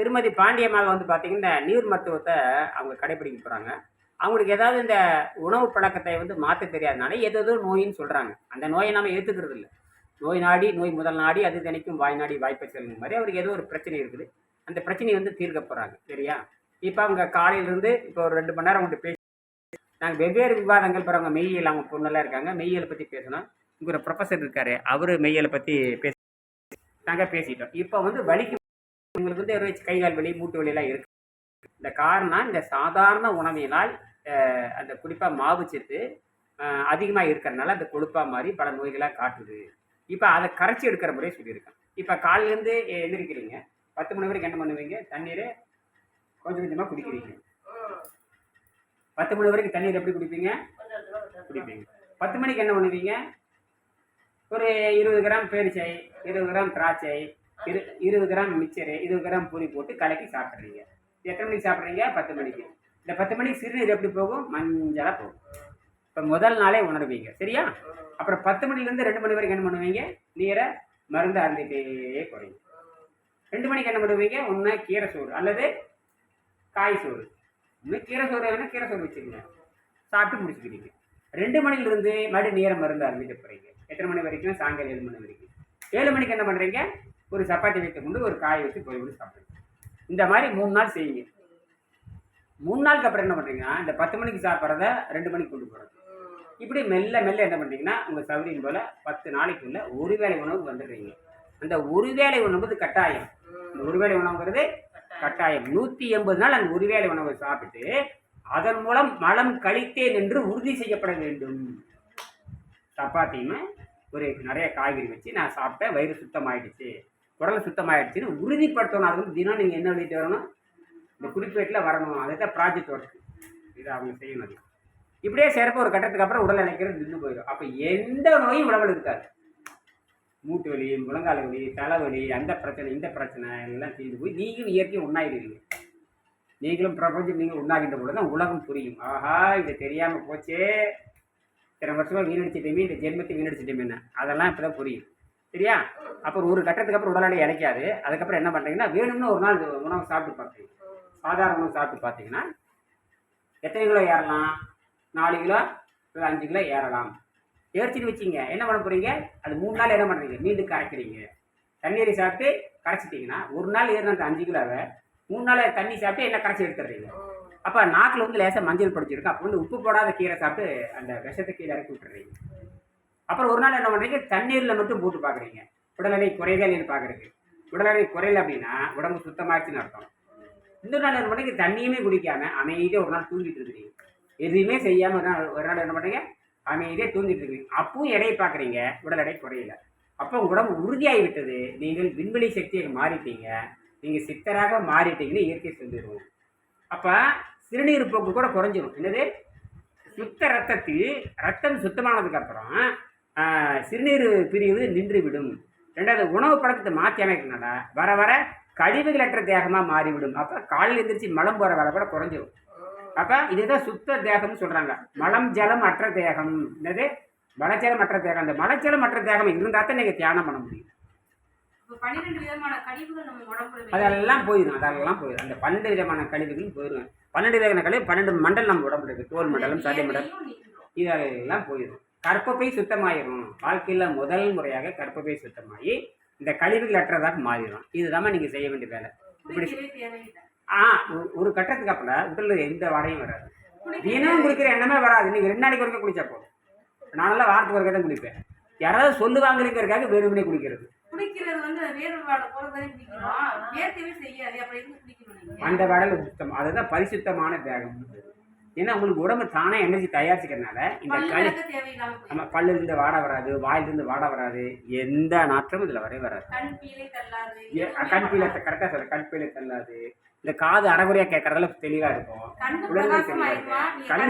திருமதி பாண்டியம்மாள் வந்து பார்த்தீங்கன்னா நீர் மருத்துவத்தை அவங்க கடைப்பிடிக்க போகிறாங்க அவங்களுக்கு ஏதாவது இந்த உணவு பழக்கத்தை வந்து மாற்ற தெரியாதனால ஏதோ நோயின்னு சொல்கிறாங்க அந்த நோயை நம்ம ஏற்றுக்கிறது இல்லை. நோய் நாடி நோய் முதல் நாடி அது தினைக்கும் வாய் நாடி வாய்ப்பை செல்லுங்க மாதிரி அவருக்கு ஏதோ ஒரு பிரச்சனை இருக்குது. அந்த பிரச்சனையை வந்து தீர்க்க போகிறாங்க சரியா? இப்போ அவங்க காலையிலேருந்து இப்போ ஒரு ரெண்டு மணி நேரம் அவங்க பேசி நாங்கள் வெவ்வேறு விவாதங்கள் இப்போ அவங்க மெய்யியல் அவங்க பொண்ணெல்லாம் இருக்காங்க. மெய்யியலை பற்றி பேசணும். இங்கே ஒரு ப்ரொஃபஸர் இருக்காரு. அவர் மெய்யியலை பற்றி பேச நாங்கள் பேசிட்டோம். இப்போ வந்து வலிக்கு உங்களுக்கு வந்து ஒரு கை கால் வலி மூட்டு வலியெல்லாம் இருக்கு. இந்த காரணம் இந்த சாதாரண உணவினால் அந்த குறிப்பாக மாவு அதிகமாக இருக்கிறதுனால அந்த கொழுப்பா மாதிரி பல நோய்களாக காட்டுது. இப்போ அதை கரைச்சி எடுக்கிற முறையை சொல்லியிருக்கேன். இப்போ காலையிலேருந்து எழுந்திருக்கிறீங்க பத்து மணி வரைக்கும் என்ன பண்ணுவீங்க? தண்ணீரை கொஞ்சம் கொஞ்சமாக குடிக்கிறீங்க. பத்து மணி வரைக்கும் தண்ணீர் எப்படி குடிப்பீங்க? குடிப்பீங்க. பத்து மணிக்கு என்ன பண்ணுவீங்க? ஒரு இருபது கிராம் பேரிச்சை இருபது கிராம் திராட்சை இரு இருபது கிராம் மிச்சரு இருபது கிராம் பூரி போட்டு கலக்கி சாப்பிட்றீங்க. எத்தனை மணிக்கு சாப்பிட்றீங்க? பத்து மணிக்கு. இந்த பத்து மணிக்கு சிறுநீர் எப்படி போகும்? மஞ்சளாக போகும். இப்போ முதல் நாளே உணர்வீங்க. சரியா? அப்புறம் பத்து மணிலேருந்து ரெண்டு மணி வரைக்கும் என்ன பண்ணுவீங்க? நீரை மருந்து அருந்திட்டே குறையும் ரெண்டு மணிக்கு என்ன பண்ணுவீங்க? ஒன்று கீரை சோறு அல்லது காய் சோறு. இன்னும் கீரை சோறு வேணால் கீரை சோறு வச்சுக்கோங்க. சாப்பிட்டு முடிச்சுக்கிறீங்க. ரெண்டு மணிலிருந்து மறுபடியும் நீரை மருந்து அருந்திட்டு போகிறீங்க எத்தனை மணி வரைக்கும்? சாயங்காலம் ஏழு மணி வரைக்கும். ஏழு மணிக்கு என்ன பண்ணுறீங்க ஒரு சப்பாத்தி வைத்து கொண்டு ஒரு காய் வச்சு போய் விட்டு சாப்பிடுங்க இந்த மாதிரி மூணு நாள் செய்யுங்க. மூணு நாளுக்கு அப்புறம் என்ன பண்ணுறீங்கன்னா இந்த பத்து மணிக்கு சாப்பிட்றத ரெண்டு மணிக்கு கொண்டு போகிறது இப்படி மெல்ல மெல்ல என்ன பண்ணுறீங்கன்னா உங்கள் சௌரியம் போல் பத்து நாளைக்குள்ள ஒரு வேளை உணவு வந்துடுறீங்க. அந்த ஒரு வேளை உணவு கட்டாயம். இந்த ஒரு வேளை உணவுங்கிறது கட்டாயம். நூற்றி எண்பது நாள் அந்த ஒரு வேளை உணவை சாப்பிட்டு அதன் மூலம் மலம் கழித்தேன் என்று உறுதி செய்யப்பட வேண்டும். சப்பாத்தியுமே ஒரு நிறைய காய்கறி வச்சு நான் சாப்பிட்டேன் வயிறு சுத்தமாயிடுச்சு. குடல் சுத்தமாயிடுச்சுன்னு உறுதிப்படுத்தணும் அது வந்து தினம் நீங்கள் என்ன எழுதிட்டு வரணும்? இந்த குறிப்பேட்டில் வரணும். அதுதான் ப்ராஜெக்ட் ஒர்க் இது அவங்க செய்யணும். அது. இப்படியே சிறப்பு ஒரு கட்டத்துக்கு அப்புறம் உடல் நினைக்கிறது நின்று போயிடும். அப்போ எந்த நோயும் உடம்புல இருக்காது. மூட்டு வலி முழங்கால் வலி தலைவலி அந்த பிரச்சனை இந்த பிரச்சனை எல்லாம் தீர்ந்து போய் நீங்களும் இயற்கையும் ஒன்றாயிருவீங்க நீங்களும் பிரபஞ்சம் நீங்கள் உண்டாகின்ற பொழுது தான் உலகம் புரியும். ஆஹா இது தெரியாமல் போச்சே. இத்தனை வருஷமாக வீணடிச்சிட்டேமே இந்த ஜென்மத்தை வீணடிச்சிட்டேமே என்ன அதெல்லாம் இப்போ தான் புரியும். சரியா? அப்புறம் ஒரு கட்டத்துக்கு அப்புறம் உடல் எடை இழைக்காது அதுக்கப்புறம் என்ன பண்ணுறீங்கன்னா வேணும்னு ஒரு நாள் உணவு சாப்பிட்டு பார்த்தீங்க சாதாரண உணவு சாப்பிட்டு பார்த்தீங்கன்னா எத்தனை கிலோ ஏறலாம்? நாலு கிலோ இல்லை அஞ்சு கிலோ ஏறலாம். ஏறிச்சின்னு வச்சிங்க. என்ன பண்ண போகிறீங்க அது மூணு நாள் என்ன பண்ணுறீங்க மீண்டும் கரைக்கிறீங்க. தண்ணீரை சாப்பிட்டு கரைச்சிட்டிங்கன்னா ஒரு நாள் ஏறின அந்த அஞ்சு கிலோவை மூணு நாள் தண்ணி சாப்பிட்டு என்ன கரைச்சி எடுத்துடுறீங்க? அப்போ நாக்கில் வந்து லேசாக மஞ்சள் படிச்சிருக்கு அப்போ வந்து உப்பு போடாத கீரை சாப்பிட்டு அந்த விஷத்தை கீழே இறக்கி விட்டுறீங்க அப்புறம் ஒரு நாள் என்ன பண்ணுறீங்க தண்ணீரில் மட்டும் போட்டு பார்க்குறீங்க. உடல் எடை குறைதல்னு பார்க்குறதுக்கு உடல் எடை குறையல அப்படின்னா உடம்பு சுத்தமாச்சுன்னு அர்த்தம். இன்னொரு நாள் என்ன பண்ணுறீங்க தண்ணியுமே குடிக்காம அமைதியாக ஒரு நாள் தூங்கிட்டு இருக்கிறீங்க. எதுவுமே செய்யாமல் ஒரு நாள் ஒரு நாள் என்ன பண்ணுறீங்க அமைதியாக தூங்கிட்டு இருக்கிறீங்க. அப்பவும் எடையை பார்க்குறீங்க. உடல் எடை குறையல. அப்போ உடம்பு உறுதியாகி விட்டது. நீங்கள் விண்வெளி சக்தியாக மாறிட்டீங்க. நீங்கள் சித்தராக மாறிட்டீங்கன்னு இயற்கை சொல்லிடுவோம். அப்போ சிறுநீர் போக்கு கூட குறைஞ்சிரும். என்னது? சுத்த ரத்தத்தில் ரத்தம் சுத்தமானதுக்கப்புறம் சிறுநீர் பிரிவு நின்று விடும் ரெண்டாவது உணவு பழக்கத்தை மாற்றி அமைக்கிறதுனால வர வர கழிவுகளற்ற தேகமாக மாறிவிடும். அப்போ காலையில் எந்திரிச்சு மலம் போகிற வேலை கூட குறைஞ்சிரும். அப்போ இதுதான் சுத்த தேகம்னு சொல்கிறாங்க மலம் ஜலம் அற்ற தேகம். என்னது? மலஜலம் அற்ற தேகம். அந்த மலஜலம் அற்ற தேகம் இருந்தால் தான் நீங்கள் தியானம் பண்ண முடியும். அதெல்லாம் போயிடும் அதெல்லாம் போயிடும் அந்த பன்னெண்டு விதமான கழிவுகளும் போயிடும் பன்னெண்டு விதமான கழிவு பன்னெண்டு மண்டல் நம்ம உடம்புல இருக்குது தோல் மண்டலம் சதை மண்டலம். இதெல்லாம் போயிடும் கற்பப்பை சுத்தமாயிரும். வாழ்க்கையில் முதல் முறையாக கற்பப்பை சுத்தமாகி இந்த கழிவுகள் அற்றதாக மாறிடும். இதுதான் நீங்கள் செய்ய வேண்டிய வேலை. இப்படி ஆ ஒரு- கட்டத்துக்கு அப்புறம் உடலில் எந்த வாடையும் வராது. குளிக்க தினம் குளிக்கிற எண்ணமே வராது. நீங்கள் ரெண்டு நாளைக்கு ஒருக்க குளிச்சா போதும். நானெல்லாம் வாரத்துக்கு ஒருக்க தான் குளிப்பேன். யாராவது சொல்லுவாங்களுங்கிறதுக்காக வேணும்னே நீங்க? அந்த வடல் சுத்தம். அதுதான் பரிசுத்தமான தேகம் ஏன்னா உங்களுக்கு உடம்பு தானே எனர்ஜி தயாரிச்சுக்கிறதுனால இந்த களி நம்ம பல்லிருந்து வாடை வராது வாயிலிருந்து வாடை வராது எந்த நாற்றமும் இதில் வரவே வராது. கண் பீலை கரெக்டாக சொல்ல கண்பீல தள்ளாது இந்த காது அறகுறையா கேட்கறதுல தெளிவாக இருக்கும். கண்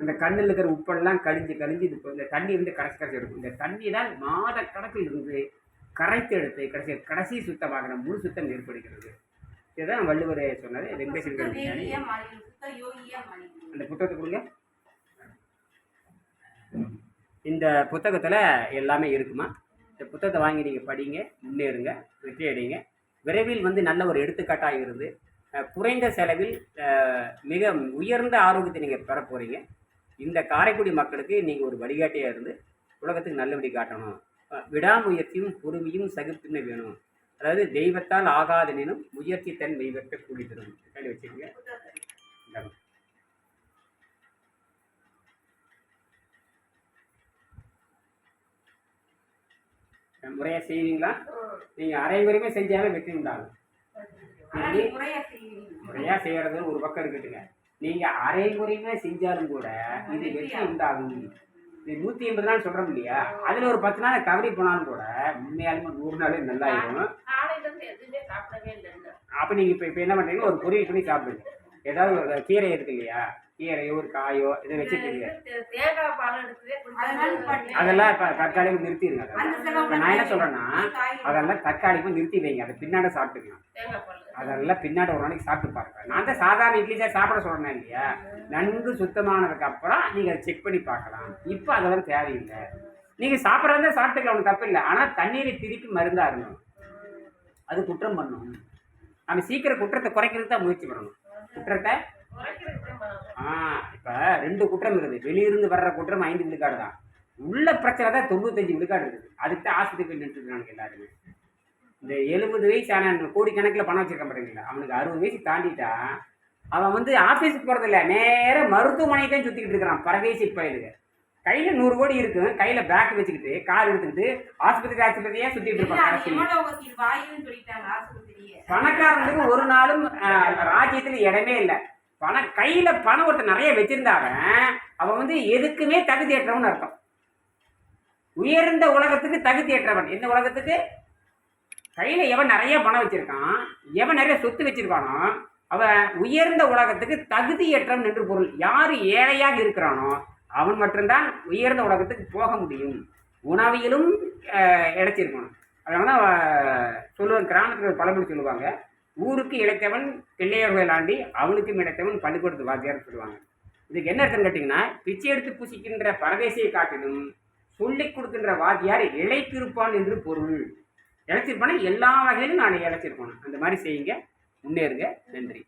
இந்த கண்ணில் இருக்கிற உப்பெல்லாம் கழிஞ்சு கழிஞ்சு இது இந்த தண்ணி வந்து கரைச்சி கரைச்சி எடுக்கும். இந்த தண்ணி தான் மாத கணக்கில் இருந்து கரைத்து எடுத்து கடைசி கடைசி சுத்தமாகிற முழு சுத்தம் ஏற்படுகிறது. இதுதான் வள்ளுவர் சொன்னது. வெங்கடேசன் அந்த புத்தகத்தை கொடுங்க. இந்த புத்தகத்தில் எல்லாமே இருக்குமா? இந்த புத்தகத்தை வாங்கி நீங்கள் படிங்க முன்னேறுங்க வெற்றி அடைங்க. விரைவில் வந்து நல்ல ஒரு எடுத்துக்காட்டாக இருந்து குறைந்த செலவில் மிக உயர்ந்த ஆரோக்கியத்தை நீங்கள் பெற போகிறீங்க இந்த காரைக்குடி மக்களுக்கு நீங்கள் ஒரு வழிகாட்டியாக இருந்து உலகத்துக்கு நல்லபடி காட்டணும். விடாமுயற்சியும் பொறுமையும் சகிப்புமே வேணும். அதாவது தெய்வத்தால் ஆகாதனினும் முயற்சி தன் தெய்வத்தை கூலி தரும் கையில் வச்சுக்கோங்க இந்தாங்க. முறையாக செய்வீங்களா? நீங்கள் அரைமுறையுமே செஞ்சாலும் வெற்றி உண்டாகும். முறையா முறையாக செய்கிறது ஒரு பக்கம் இருக்கட்டுங்க. நீங்கள் அரைமுறையுமே செஞ்சாலும் கூட இது வெற்றி உண்டாகும். நூற்றி எண்பது நாள் சொல்கிறோம் இல்லையா? அதில் ஒரு பத்து நாள் தவறி போனாலும் கூட உண்மையாலுமே நூறு நாள் சாப்பிடவே இல்லைங்க. அப்போ நீங்கள் இப்போ இப்போ என்ன பண்ணுறீங்க ஒரு பொரியல் பண்ணி சாப்பிடுங்க. ஏதாவது ஒரு கீரை இருக்கு இல்லையா? கீரையோ ஒரு காயோ இதை வச்சுருக்கீங்க அதெல்லாம் இப்போ தற்காலிகம் நிறுத்திடுங்க நான் என்ன சொல்றேன்னா, காய். அதெல்லாம் தற்காலிகமாக நிறுத்தி வைங்க. அதை பின்னாடி சாப்பிட்டுக்கலாம் அதெல்லாம் பின்னாடி ஒரு நாளைக்கு சாப்பிட்டு பாருங்க. நான் தான் சாதாரண இட்லி தான் சாப்பிட சொல்றேன் இல்லையா? நன்கு சுத்தமானதுக்கு அப்புறம் நீங்க அதை செக் பண்ணி பார்க்கலாம். இப்போ அதெல்லாம் தேவையில்லை. நீங்க சாப்பிட்றதா சாப்பிட்டுக்கலாம் ஒன்றும் தப்பு இல்லை. ஆனால் தண்ணீரை திருப்பி மருந்தா இருக்கணும் அது குற்றம் பண்ணும் நம்ம சீக்கிரம் குற்றத்தை குறைக்கிறதுக்கு தான் முயற்சி பண்ணணும். குற்றத்தை பண்ணணும். ஆ இப்போ ரெண்டு குற்றம் இருக்குது. வெளியிருந்து வர்ற குற்றம் ஐந்து விழுக்காடு தான் உள்ள பிரச்சனை தான் தொண்ணூத்தஞ்சு விழுக்காடு இருக்குது. அதுக்கு தான் ஆஸ்பத்திரி போய் நின்றுருக்கானுங்க எல்லாருமே. இந்த எழுபது வயசான கோடிக்கணக்கில் பணம் வச்சிருக்க மாட்டேங்களா அவனுக்கு அறுபது வயசு தாண்டிட்டா அவன் வந்து ஆஃபீஸுக்கு போகிறதில்ல நேராக மருத்துவமனை தான் சுற்றிக்கிட்டு இருக்கிறான். பரதேசி பயலுக்கு கையில் நூறு கோடி இருக்கும். கையில் பேக் வச்சுக்கிட்டு கார் எடுத்துக்கிட்டு ஆஸ்பத்திரி ஆஸ்பத்திரியே சுற்றிட்டு இருப்பான் பணக்காரனுக்கு ஒரு நாளும் ராஜ்யத்துல இடமே இல்லை. பண கையில் பணம் ஒருத்தர் நிறைய வச்சிருந்தாவன் அவன் வந்து எதுக்குமே தகுதியற்றவன் அர்த்தம். உயர்ந்த உலகத்துக்கு தகுதியற்றவன் எந்த உலகத்துக்கு? கையில் எவன் நிறைய பணம் வச்சிருக்கான் எவன் நிறைய சொத்து வச்சிருக்கானோ அவன் உயர்ந்த உலகத்துக்கு தகுதியற்றவன் என்று பொருள். யார் ஏழையாக இருக்கிறானோ அவன் மட்டும்தான் உயர்ந்த உலகத்துக்கு போக முடியும். உணவியலும் இழைச்சிருக்கணும் அதனால தான் சொல்லுவாங்க கிராமத்தில் பழமொழி சொல்லுவாங்க ஊருக்கு இழைத்தவன் பிள்ளையர்கள் ஆண்டி அவனுக்கும் இழைத்தவன் பள்ளிக்கூடத்து வாத்தியார்னு சொல்லுவாங்க. இதுக்கு என்ன அர்த்தம் கேட்டிங்கன்னா பிச்சை எடுத்து புசிக்கின்ற பரதேசியை காட்டிலும் சொல்லிக் கொடுக்கின்ற வாத்தியார் இழைத்திருப்பான் என்று பொருள். இழைச்சிருப்பானா எல்லா வகையிலும் நான் இழைச்சிருப்பான் அந்த மாதிரி செய்யுங்க. முன்னேறுங்க. நன்றி.